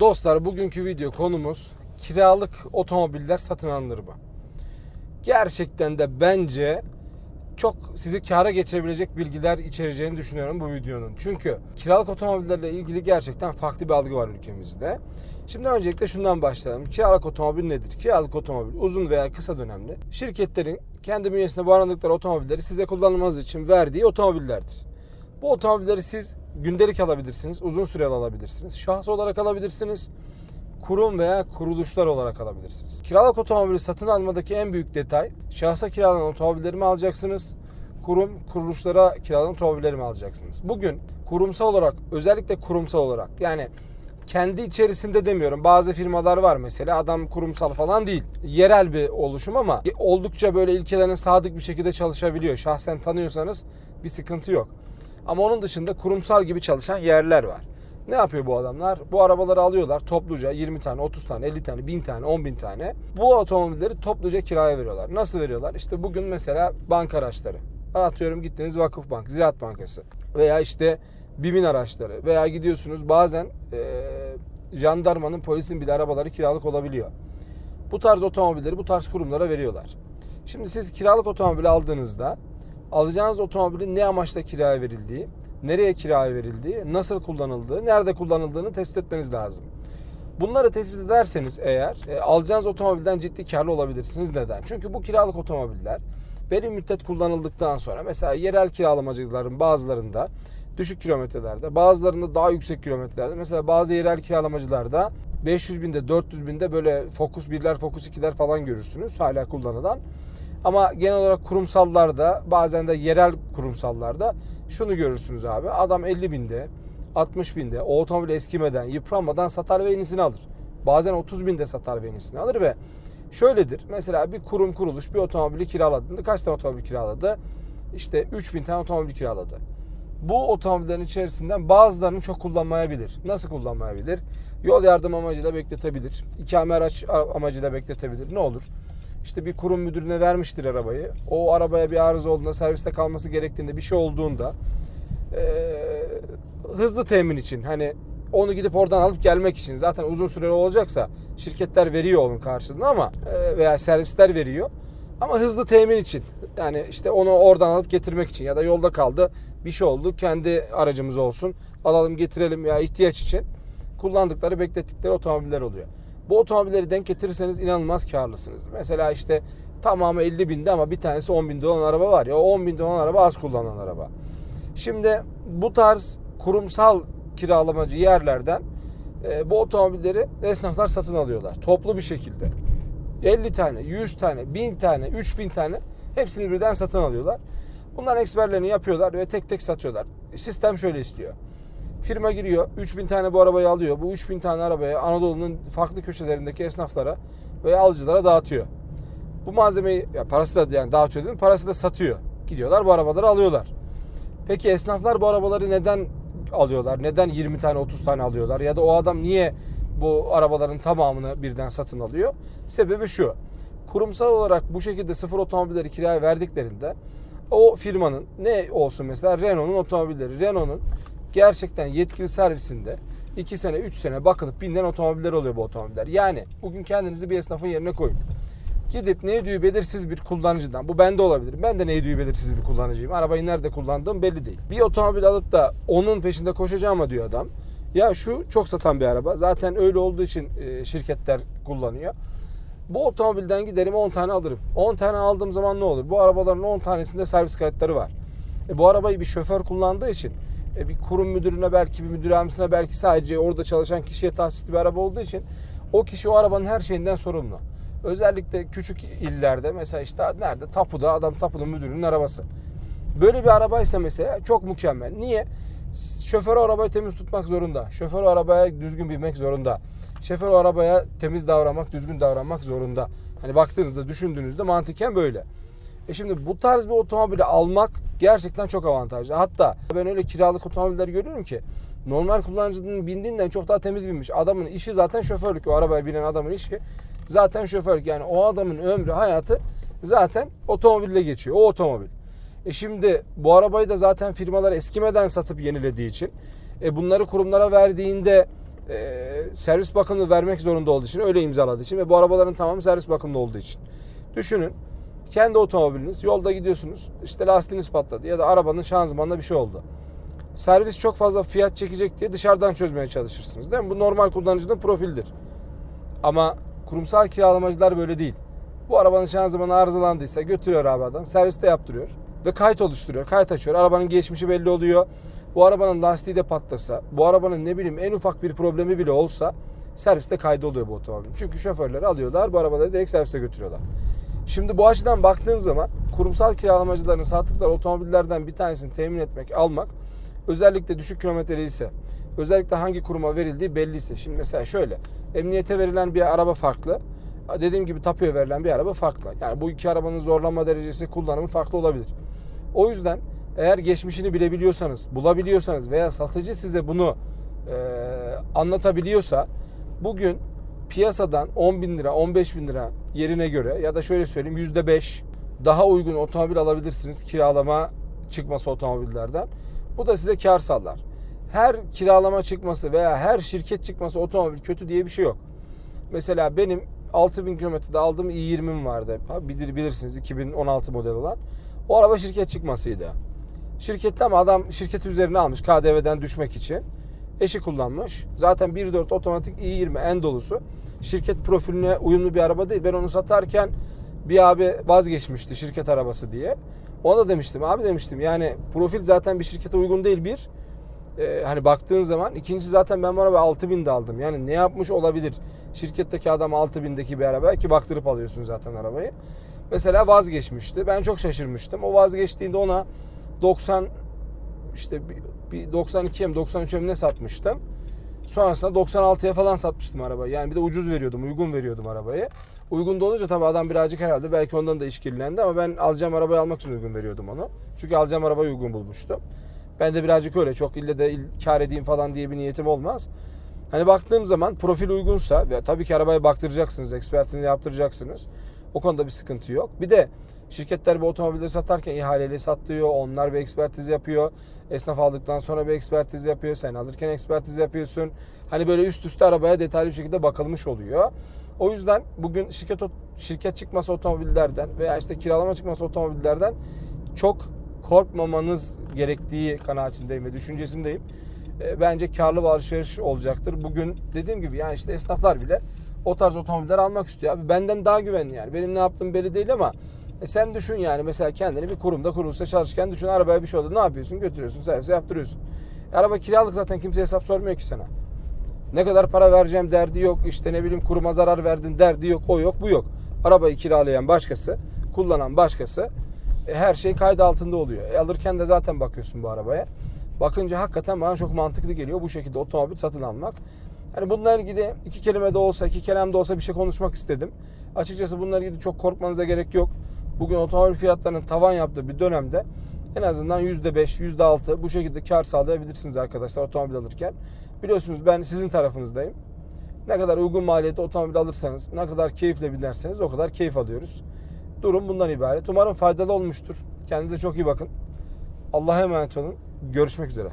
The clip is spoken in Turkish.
Dostlar bugünkü video konumuz kiralık otomobiller satın alınır mı? Gerçekten de bence çok sizi kâra geçirebilecek bilgiler içereceğini düşünüyorum bu videonun. Çünkü kiralık otomobillerle ilgili gerçekten farklı bir algı var ülkemizde. Şimdi öncelikle şundan başlayalım. Kiralık otomobil nedir? Kiralık otomobil uzun veya kısa dönemli şirketlerin kendi bünyesinde barındırdıkları otomobilleri size kullanmanız için verdiği otomobillerdir. Bu otomobilleri siz gündelik alabilirsiniz, uzun süreli alabilirsiniz, şahıs olarak alabilirsiniz, kurum veya kuruluşlar olarak alabilirsiniz. Kiralık otomobili satın almadaki en büyük detay şahsa kiralanan otomobilleri mi alacaksınız? Kurum, kuruluşlara kiralanan otomobilleri mi alacaksınız? Bugün kurumsal olarak, özellikle kurumsal olarak yani kendi içerisinde demiyorum. Bazı firmalar var mesela adam kurumsal falan değil. Yerel bir oluşum ama oldukça böyle ilkelerine sadık bir şekilde çalışabiliyor. Şahsen tanıyorsanız bir sıkıntı yok. Ama onun dışında kurumsal gibi çalışan yerler var. Ne yapıyor bu adamlar? Bu arabaları alıyorlar topluca 20 tane, 30 tane, 50 tane, 1000 tane, 10 bin tane. Bu otomobilleri topluca kiraya veriyorlar. Nasıl veriyorlar? İşte bugün mesela banka araçları. Atıyorum gittiniz Vakıfbank, Ziraat Bankası veya işte BİM'in araçları veya gidiyorsunuz bazen e, jandarmanın, polisin bile arabaları kiralık olabiliyor. Bu tarz otomobilleri bu tarz kurumlara veriyorlar. Şimdi siz kiralık otomobil aldığınızda alacağınız otomobilin ne amaçla kiraya verildiği, nereye kiraya verildiği, nasıl kullanıldığı, nerede kullanıldığını tespit etmeniz lazım. Bunları tespit ederseniz eğer e, alacağınız otomobilden ciddi karlı olabilirsiniz. Neden? Çünkü bu kiralık otomobiller belli müddet kullanıldıktan sonra mesela yerel kiralamacıların bazılarında düşük kilometrelerde bazılarında daha yüksek kilometrelerde mesela bazı yerel kiralamacılarda 500 binde 400 binde böyle Focus 1'ler Focus 2'ler falan görürsünüz hala kullanılan. Ama genel olarak kurumsallarda bazen de yerel kurumsallarda şunu görürsünüz abi. Adam 50 binde 60 binde o otomobil eskimeden yıpranmadan satar ve yenisini alır. Bazen 30 binde satar ve yenisini alır ve şöyledir. Mesela bir kurum kuruluş bir otomobili kiraladığında kaç tane otomobil kiraladı? İşte 3000 tane otomobil kiraladı. Bu otomobillerin içerisinden bazılarını çok kullanmayabilir. Nasıl kullanmayabilir? Yol yardım amacıyla bekletebilir. İkame araç amacıyla bekletebilir. Ne olur? İşte bir kurum müdürüne vermiştir arabayı. O arabaya bir arıza olduğunda, serviste kalması gerektiğinde, bir şey olduğunda e, hızlı temin için hani onu gidip oradan alıp gelmek için zaten uzun süreli olacaksa şirketler veriyor onun karşılığını ama e, veya servisler veriyor. Ama hızlı temin için yani işte onu oradan alıp getirmek için ya da yolda kaldı bir şey oldu kendi aracımız olsun alalım getirelim ya ihtiyaç için kullandıkları beklettikleri otomobiller oluyor. Bu otomobilleri denk getirirseniz inanılmaz karlısınız. Mesela işte tamamı 50 binde ama bir tanesi 10 binde olan araba var ya o 10 binde olan araba az kullanılan araba. Şimdi bu tarz kurumsal kiralamacı yerlerden e, bu otomobilleri esnaflar satın alıyorlar. Toplu bir şekilde. 50 tane, 100 tane, 1000 tane, 3000 tane hepsini birden satın alıyorlar. Bunların eksperlerini yapıyorlar ve tek tek satıyorlar. Sistem şöyle istiyor. Firma giriyor, 3000 tane bu arabayı alıyor. Bu 3000 tane arabayı Anadolu'nun farklı köşelerindeki esnaflara veya alıcılara dağıtıyor. Bu malzemeyi ya parası da yani dağıtıyor dedim, parası da satıyor. Gidiyorlar bu arabaları alıyorlar. Peki esnaflar bu arabaları neden alıyorlar? Neden 20 tane 30 tane alıyorlar? Ya da o adam niye bu arabaların tamamını birden satın alıyor? Sebebi şu. Kurumsal olarak bu şekilde sıfır otomobilleri kiraya verdiklerinde o firmanın ne olsun mesela Renault'un otomobilleri. Renault'un gerçekten yetkili servisinde 2 sene 3 sene bakılıp bilinen otomobiller oluyor bu otomobiller. Yani bugün kendinizi bir esnafın yerine koyun. Gidip neydi belirsiz bir kullanıcıdan. Bu bende olabilir. Ben de neydi belirsiz bir kullanıcıyım. Arabayı nerede kullandığım belli değil. Bir otomobil alıp da onun peşinde koşacağım diyor adam. Ya şu çok satan bir araba. Zaten öyle olduğu için e, şirketler kullanıyor. Bu otomobilden giderim 10 tane alırım. 10 tane aldığım zaman ne olur? Bu arabaların 10 tanesinde servis kayıtları var. E, bu arabayı bir şoför kullandığı için bir kurum müdürüne belki bir müdür yardımcısına belki sadece orada çalışan kişiye tahsisli bir araba olduğu için o kişi o arabanın her şeyinden sorumlu. Özellikle küçük illerde mesela işte nerede? Tapuda adam tapunun müdürünün arabası. Böyle bir arabaysa mesela çok mükemmel. Niye? Şoför o arabayı temiz tutmak zorunda. Şoför o arabaya düzgün binmek zorunda. Şoför o arabaya temiz davranmak, düzgün davranmak zorunda. Hani baktığınızda, düşündüğünüzde mantıken böyle. E şimdi bu tarz bir otomobili almak gerçekten çok avantajlı. Hatta ben öyle kiralık otomobiller görüyorum ki normal kullanıcının bindiğinden çok daha temiz binmiş. Adamın işi zaten şoförlük. O arabaya binen adamın işi zaten şoförlük. Yani o adamın ömrü, hayatı zaten otomobille geçiyor. O otomobil. E şimdi bu arabayı da zaten firmalar eskimeden satıp yenilediği için e bunları kurumlara verdiğinde e, servis bakımını vermek zorunda olduğu için öyle imzaladığı için ve bu arabaların tamamı servis bakımlı olduğu için. Düşünün kendi otomobiliniz yolda gidiyorsunuz işte lastiğiniz patladı ya da arabanın şanzımanında bir şey oldu. Servis çok fazla fiyat çekecek diye dışarıdan çözmeye çalışırsınız değil mi? Bu normal kullanıcının profildir. Ama kurumsal kiralamacılar böyle değil. Bu arabanın şanzımanı arızalandıysa götürüyor abi adam. Serviste yaptırıyor. Ve kayıt oluşturuyor. Kayıt açıyor. Arabanın geçmişi belli oluyor. Bu arabanın lastiği de patlasa, bu arabanın ne bileyim en ufak bir problemi bile olsa serviste kaydı oluyor bu otomobilin. Çünkü şoförleri alıyorlar, bu arabaları direkt servise götürüyorlar. Şimdi bu açıdan baktığım zaman kurumsal kiralamacıların sattıkları otomobillerden bir tanesini temin etmek, almak özellikle düşük kilometreli ise, özellikle hangi kuruma verildiği belliyse. Şimdi mesela şöyle, emniyete verilen bir araba farklı, dediğim gibi tapuya verilen bir araba farklı. Yani bu iki arabanın zorlanma derecesi, kullanımı farklı olabilir. O yüzden eğer geçmişini bilebiliyorsanız, bulabiliyorsanız veya satıcı size bunu e, anlatabiliyorsa bugün piyasadan 10 bin lira, 15 bin lira yerine göre ya da şöyle söyleyeyim %5 daha uygun otomobil alabilirsiniz kiralama çıkması otomobillerden. Bu da size kar sağlar. Her kiralama çıkması veya her şirket çıkması otomobil kötü diye bir şey yok. Mesela benim 6000 kilometrede aldığım i20'm vardı. Bilir, bilirsiniz 2016 model olan. O araba şirket çıkmasıydı. Şirkette ama adam şirket üzerine almış KDV'den düşmek için. Eşi kullanmış. Zaten 1.4 otomatik i20 en dolusu. Şirket profiline uyumlu bir araba değil. Ben onu satarken bir abi vazgeçmişti şirket arabası diye. Ona da demiştim abi demiştim yani profil zaten bir şirkete uygun değil bir. Ee, hani baktığın zaman ikincisi zaten ben bu arabayı 6000'de aldım. Yani ne yapmış olabilir? Şirketteki adam 6000'deki bir araba ki baktırıp alıyorsun zaten arabayı. Mesela vazgeçmişti. Ben çok şaşırmıştım. O vazgeçtiğinde ona 90 işte bir, bir 92'ye mi 93'e mi ne satmıştım. Sonrasında 96'ya falan satmıştım arabayı. Yani bir de ucuz veriyordum, uygun veriyordum arabayı. Uygun da olunca tabii adam birazcık herhalde belki ondan da işkillendi ama ben alacağım arabayı almak için uygun veriyordum onu. Çünkü alacağım arabayı uygun bulmuştum. Ben de birazcık öyle çok ille de kar edeyim falan diye bir niyetim olmaz. Hani baktığım zaman profil uygunsa ve tabii ki arabaya baktıracaksınız, ekspertini yaptıracaksınız. O konuda bir sıkıntı yok. Bir de şirketler bu otomobilleri satarken ihaleyle satıyor. Onlar bir ekspertiz yapıyor. Esnaf aldıktan sonra bir ekspertiz yapıyor. Sen alırken ekspertiz yapıyorsun. Hani böyle üst üste arabaya detaylı bir şekilde bakılmış oluyor. O yüzden bugün şirket şirket çıkması otomobillerden veya işte kiralama çıkması otomobillerden çok korkmamanız gerektiği kanaatindeyim ve düşüncesindeyim. E, Bence karlı bir alışveriş olacaktır. Bugün dediğim gibi yani işte esnaflar bile o tarz otomobiller almak istiyor. Abi benden daha güvenli yani. Benim ne yaptığım belli değil ama e sen düşün yani mesela kendini bir kurumda kurulsa çalışırken düşün arabaya bir şey oldu. Ne yapıyorsun? Götürüyorsun, servise yaptırıyorsun. E, araba kiralık zaten kimse hesap sormuyor ki sana. Ne kadar para vereceğim derdi yok. İşte ne bileyim kuruma zarar verdin derdi yok. O yok, bu yok. Arabayı kiralayan başkası, kullanan başkası. E, her şey kaydı altında oluyor. E, alırken de zaten bakıyorsun bu arabaya. Bakınca hakikaten bana çok mantıklı geliyor bu şekilde otomobil satın almak. Hani bununla ilgili iki kelime de olsa, iki kelam da olsa bir şey konuşmak istedim. Açıkçası bununla ilgili çok korkmanıza gerek yok. Bugün otomobil fiyatlarının tavan yaptığı bir dönemde en azından %5, %6 bu şekilde kar sağlayabilirsiniz arkadaşlar otomobil alırken. Biliyorsunuz ben sizin tarafınızdayım. Ne kadar uygun maliyette otomobil alırsanız, ne kadar keyifle binerseniz o kadar keyif alıyoruz. Durum bundan ibaret. Umarım faydalı olmuştur. Kendinize çok iyi bakın. Allah'a emanet olun. Görüşmek üzere.